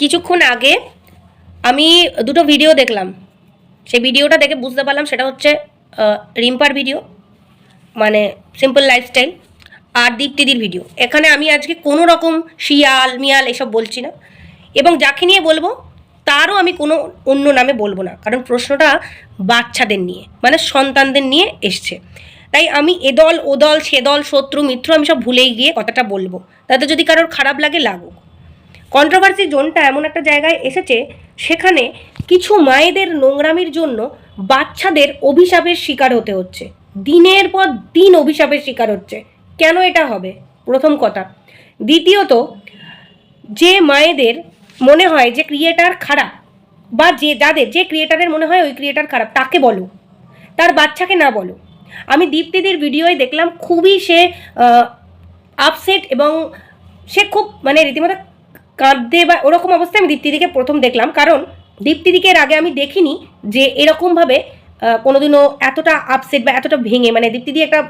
কিছুক্ষণ আগে আমি দুটো ভিডিও দেখলাম। সেই ভিডিওটা দেখে বুঝতে পারলাম সেটা হচ্ছে রিম্পার ভিডিও মানে সিম্পল লাইফস্টাইল আর দীপ্তিদির ভিডিও এখানে আমি আজকে কোনো রকম শিয়াল, মিয়াল এসব বলছি না। এবং যাকে নিয়ে বলব, তারও আমি কোনো অন্য নামে বলব না। কারণ প্রশ্নটা বাচ্চাদের নিয়ে মানে সন্তানদের নিয়ে এসছে। তাই আমি এ দল, ও দল, সে দল, শত্রু, মিত্র আমি সব ভুলেই গিয়ে কথাটা বলব। তাতে যদি কারোর খারাপ লাগে, লাগুক। কন্ট্রোভার্সি জোনটা এমন একটা জায়গায় এসেছে, সেখানে কিছু মায়েদের নোংরামির জন্য বাচ্চাদের অভিশাপের শিকার হতে হচ্ছে। দিনের পর দিন অভিশাপের শিকার হচ্ছে। কেন এটা হবে? প্রথম কথা। দ্বিতীয়ত, যে মায়েদের মনে হয় যে ক্রিয়েটার খারাপ, বা যে যাদের, যে ক্রিয়েটারের মনে হয় ওই ক্রিয়েটার খারাপ, তাকে বলো। তার বাচ্চাকে না বলো। আমি দীপ্তিদির ভিডিওয় দেখলাম, খুবই সে আপসেট এবং সে খুব মানে রীতিমতো কাঁদতে বা ওরকম অবস্থায় আমি দীপ্তিদিকে প্রথম দেখলাম। কারণ দীপ্তিদিকে এর আগে আমি দেখিনি যে এরকমভাবে কোনোদিনও এতটা আপসেট বা এতটা ভেঙে মানে দীপ্তিদি একটা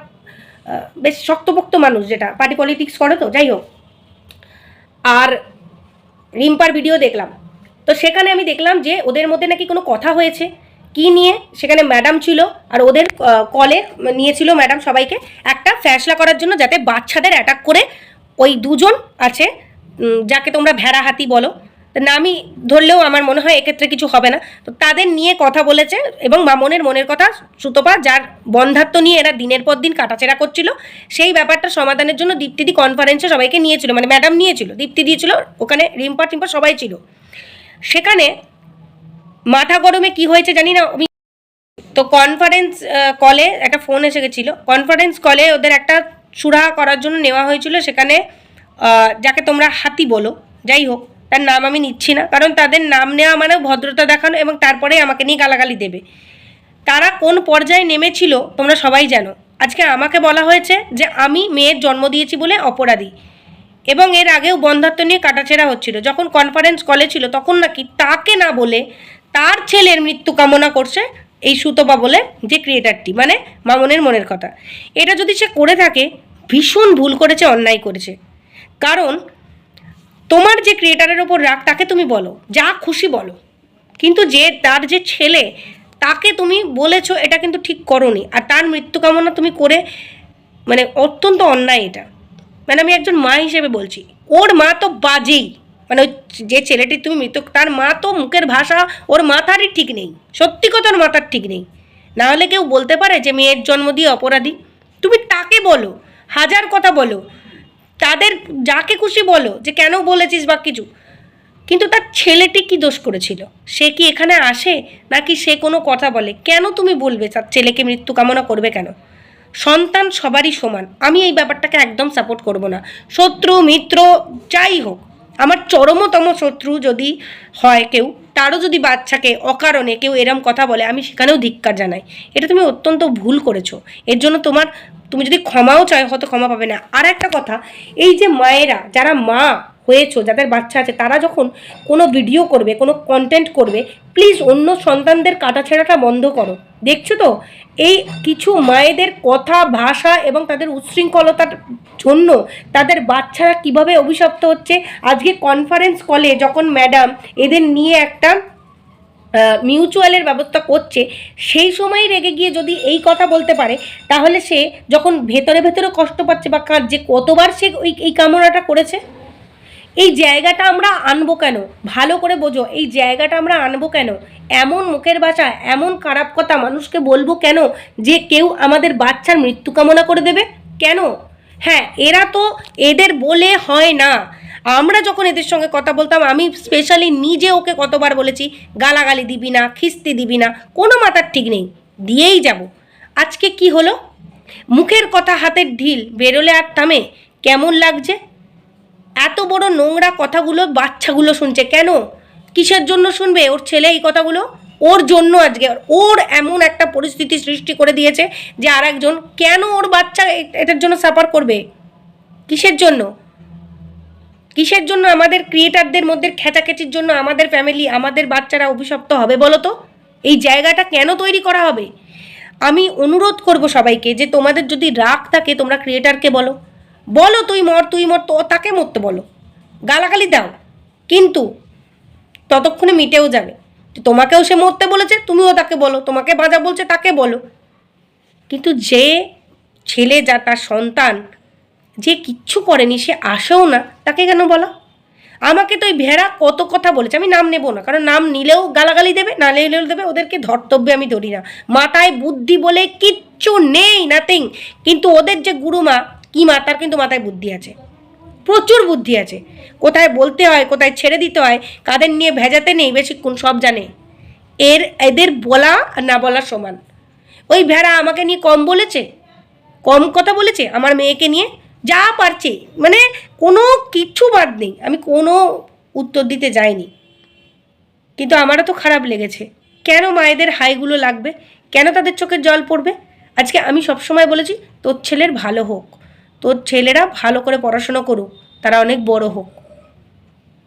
বেশ শক্তপোক্ত মানুষ যেটা পার্টি পলিটিক্স করে তো, যাই হোক। আর রিম্পার ভিডিও দেখলাম। তো সেখানে আমি দেখলাম যে ওদের মধ্যে নাকি কোনো কথা হয়েছে। কি নিয়ে? সেখানে ম্যাডাম ছিল আর ওদের কলে নিয়েছিল ম্যাডাম সবাইকে একটা ফ্যাসলা করার জন্য যাতে বাচ্চাদের অ্যাটাক করে ওই দুজন আছে যাকে তোমরা ভেড়া হাতি বলো নামই ধরলেও আমার মনে হয় এক্ষেত্রে কিছু হবে না। তো তাদের নিয়ে কথা বলেছে এবং মামনের মনের কথা সুতপা যার বন্ধাত্ম নিয়ে এরা দিনের পর দিন কাটাছেড়া করছিল, সেই ব্যাপারটা সমাধানের জন্য দীপ্তিদি কনফারেন্সে সবাইকে নিয়েছিল মানে ম্যাডাম নিয়েছিল, দীপ্তি দিয়েছিল, ওখানে রিম্পা টিম্পা সবাই ছিল। সেখানে মাথা গরমে কি হয়েছে জানি না তো কনফারেন্স কলে একটা ফোন এসে গেছিল। কনফারেন্স কলে ওদের একটা সুরাহা করার জন্য নেওয়া হয়েছিল, সেখানে যাকে তোমরা হাতি বলো, যাই হোক, তার নাম আমি নিচ্ছি না, কারণ তাদের নাম নেওয়া মানে ভদ্রতা দেখানো এবং তারপরে আমাকে নিয়ে গালাগালি দেবে। তারা কোন পর্যায়ে নেমেছিল তোমরা সবাই জানো। আজকে আমাকে বলা হয়েছে যে আমি মেয়ের জন্ম দিয়েছি বলে অপরাধী এবং এর আগেও বন্ধাত্ম নিয়ে কাটাছেড়া হচ্ছিল। যখন কনফারেন্স কলে ছিল, তখন নাকি তাকে না বলে তার ছেলের মৃত্যু কামনা করছে এই সুতপা বলে যে ক্রিয়েটারটি মানে মামনের মনের কথা। এটা যদি সে করে থাকে, ভীষণ ভুল করেছে, অন্যায় করেছে। কারণ তোমার যে ক্রিয়েটারের ওপর রাগ, তাকে তুমি বলো, যা খুশি বলো। কিন্তু যে, তার যে ছেলে, তাকে তুমি বলেছ, এটা কিন্তু ঠিক করনি। আর তার মৃত্যু কামনা তুমি করে মানে অত্যন্ত অন্যায় এটা। মানে আমি একজন মা হিসেবে বলছি। ওর মা তো বাজেই। মানে ওই যে ছেলেটি তুমি মৃত তার মা তো মুখের ভাষা, ওর মাথারই ঠিক নেই। সত্যি কথা, ওর মাথার ঠিক নেই। নাহলে কেউ বলতে পারে যে, মেয়ের জন্ম দিয়ে অপরাধী। তুমি তাকে বলো, হাজার কথা বলো। তাদের যাকে খুশি বলো যে কেন বলেছিস বা কিছু। কিন্তু তার ছেলেটি কি দোষ করেছিল? সে কি এখানে আসে? নাকি সে কোনো কথা বলে? কেন তুমি বলবে তার ছেলেকে মৃত্যু কামনা করবে কেন? সন্তান সবারই সমান। আমি এই ব্যাপারটাকে একদম সাপোর্ট করব না। শত্রু, মিত্র, যাই হোক। আমার চরমতম শত্রু যদি হয় কেউ, তারও যদি বাচ্চাকে অকারণে কেউ এরম কথা বলে, আমি সেখানেও ধিক্কার জানাই। এটা তুমি অত্যন্ত ভুল করেছ। এর জন্য তোমার, তুমি যদি ক্ষমাও চাই হয়তো ক্ষমা পাবে না। আর একটা কথা, এই যে মায়েরা, যারা মা হয়েছো, যাদের বাচ্চা আছে, তারা যখন কোনো ভিডিও করবে, কোনো কন্টেন্ট করবে প্লিজ অন্য সন্তানদের কাটাছেড়াটা বন্ধ করো। দেখছ তো? এই কিছু মায়েদের কথা, ভাষা এবং তাদের উচ্ছৃঙ্খলতার জন্য তাদের বাচ্চারা কীভাবে অভিশপ্ত হচ্ছে? আজকে কনফারেন্স কলে যখন ম্যাডাম এদের নিয়ে একটা মিউচুয়ালের ব্যবস্থা করছে, সেই সময় রেগে গিয়ে যদি এই কথা বলতে পারে, তাহলে সে যখন ভেতরে ভেতরে কষ্ট পাচ্ছে বা কাঁদছে, কতবার সে ওই, এই কামনাটা করেছে? এই জায়গাটা আমরা আনব কেন? ভালো করে বোঝো, এই জায়গাটা আমরা আনব কেন? এমন মুখের ভাষা এমন খারাপ কথা মানুষকে বলব কেন যে কেউ আমাদের বাচ্চার মৃত্যু কামনা করে দেবে? কেন? হ্যাঁ এরা তো এদের বলে হয় না। আমরা যখন এদের সঙ্গে কথা বলতাম, আমি স্পেশালি নিজে ওকে কতবার বলেছি, গালাগালি দিবি না, খিস্তি দিবি না, কোনো মাথার ঠিক নেই, দিয়েই যাব। আজকে কি হলো? মুখের কথা হাতের ঢিল, বেরোলে আর থামে, কেমন লাগছে? এত বড় নোংরা কথাগুলো বাচ্চাগুলো শুনছে কেন? কিসের জন্য শুনবে ওর ছেলে এই কথাগুলো? ওর জন্য আজকে ওর এমন একটা পরিস্থিতি সৃষ্টি করে দিয়েছে যে আর একজন কেন ওর বাচ্চা এটার জন্য সাফার করবে? কিসের জন্য? কিসের জন্য আমাদের ক্রিয়েটারদের মধ্যে খেচাখেচির জন্য আমাদের ফ্যামিলি আমাদের বাচ্চারা অভিশপ্ত হবে বলো তো? এই জায়গাটা কেন তৈরি করা হবে? আমি অনুরোধ করব সবাইকে যে তোমাদের যদি রাগ থাকে তোমরা ক্রিয়েটারকে বলো। বলো তুই মর তুই মর, তো তাকে মরতে বলো। গালাগালি দাও। কিন্তু ততক্ষণে মিটেও যাবে। তোমাকেও সে মরতে বলেছে, তুমিও তাকে বলো। তোমাকে বাঁচা বলছে, তাকে বলো। কিন্তু যে ছেলে যা, তার সন্তান যে কিচ্ছু করেনি, সে আসেও না, তাকে কেন বলা? আমাকে তো ওই ভেড়া কত কথা বলেছে, আমি নাম নেব না। কারণ নাম নিলেও গালাগালি দেবে, না নিলেও দেবে, ওদেরকে ধর্তব্যে আমি ধরি না। মাথায় বুদ্ধি বলে কিচ্ছু নেই নাথিং কিন্তু ওদের যে গুরুমা কি মা তার কিন্তু মাথায় বুদ্ধি আছে। প্রচুর বুদ্ধি আছে। কোথায় বলতে হয়, কোথায় ছেড়ে দিতে হয়, কাদের নিয়ে ভেজাতে নেই বেশিক্ষণ সব জানে। এর, এদের বলা আর না বলা সমান। ওই ভেড়া আমাকে নিয়ে কম বলেছে, কম কথা বলেছে, আমার মেয়েকে নিয়ে যা পারছে। মানে কোনো কিচ্ছু বাদ নেই, আমি কোনো উত্তর দিতে যাইনি। কিন্তু আমারও তো খারাপ লেগেছে। কেন মায়েদের হাইগুলো লাগবে? কেন তাদের চোখে জল পড়বে? আজকে আমি সবসময় বলেছি, তোর ছেলের ভালো হোক। তোর ছেলেরা ভালো করে পড়াশোনা করুক, তারা অনেক বড় হোক।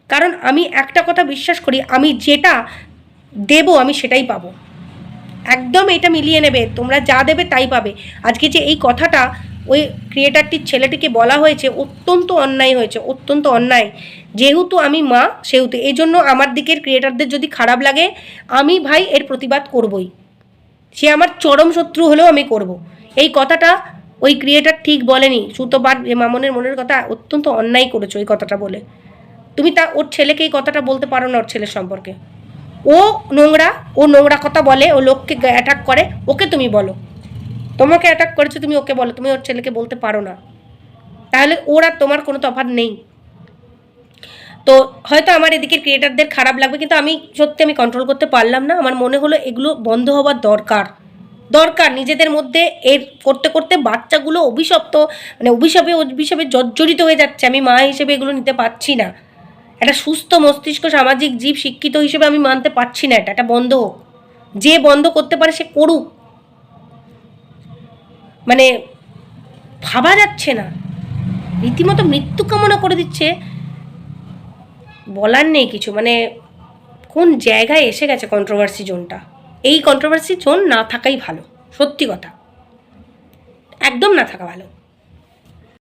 কারণ আমি একটা কথা বিশ্বাস করি, আমি যেটা দেব আমি সেটাই পাবো। একদম এটা মিলিয়ে নেবে, তোমরা যা দেবে তাই পাবে। আজকে যে এই কথাটা ওই ক্রিয়েটারটির ছেলেটিকে বলা হয়েছে, অত্যন্ত অন্যায় হয়েছে, অত্যন্ত অন্যায়। যেহেতু আমি মা, সেহেতু এই জন্য আমার দিকের ক্রিয়েটারদের যদি খারাপ লাগে, আমি ভাই এর প্রতিবাদ করবই। সে আমার চরম শত্রু হলেও আমি করব। এই কথাটা ওই ক্রিয়েটার ঠিক বলেনি। সুতোবার মামনের মনের কথা অত্যন্ত অন্যায় করেছ ওই কথাটা বলে। তুমি তা ওর ছেলেকে এই কথাটা বলতে পারো না ওর ছেলের সম্পর্কে। ও নোংরা ও নোংরা কথা বলে, ও লোককে অ্যাটাক করে, ওকে তুমি বলো। তোমাকে অ্যাটাক করেছ তুমি ওকে বলো, তুমি ওর ছেলেকে বলতে পারো না। তাহলে ওর আর তোমার কোনো তফাৎ নেই। তো হয়তো আমার এদিকের ক্রিয়েটারদের খারাপ লাগবে, কিন্তু আমি সত্যি আমি কন্ট্রোল করতে পারলাম না। আমার মনে হলো এগুলো বন্ধ হওয়ার দরকার। দরকার নিজেদের মধ্যে এর করতে করতে বাচ্চাগুলো অভিশপ্ত মানে অভিশাপে অভিশাপে জর্জরিত হয়ে যাচ্ছে। আমি মা হিসেবে এগুলো নিতে পারছি না। একটা সুস্থ মস্তিষ্ক, সামাজিক জীব, শিক্ষিত হিসেবে আমি মানতে পারছি না এটা। এটা বন্ধ হোক। যে বন্ধ করতে পারে সে করুক। মানে ভাবা যাচ্ছে না। রীতিমতো মৃত্যু কামনা করে দিচ্ছে। বলার নেই কিছু। মানে কোন জায়গায় এসে গেছে কন্ট্রোভার্সি জোনটা এই কন্ট্রোভার্সি জোন না থাকাই ভালো। সত্যি কথা। একদম না থাকা ভালো।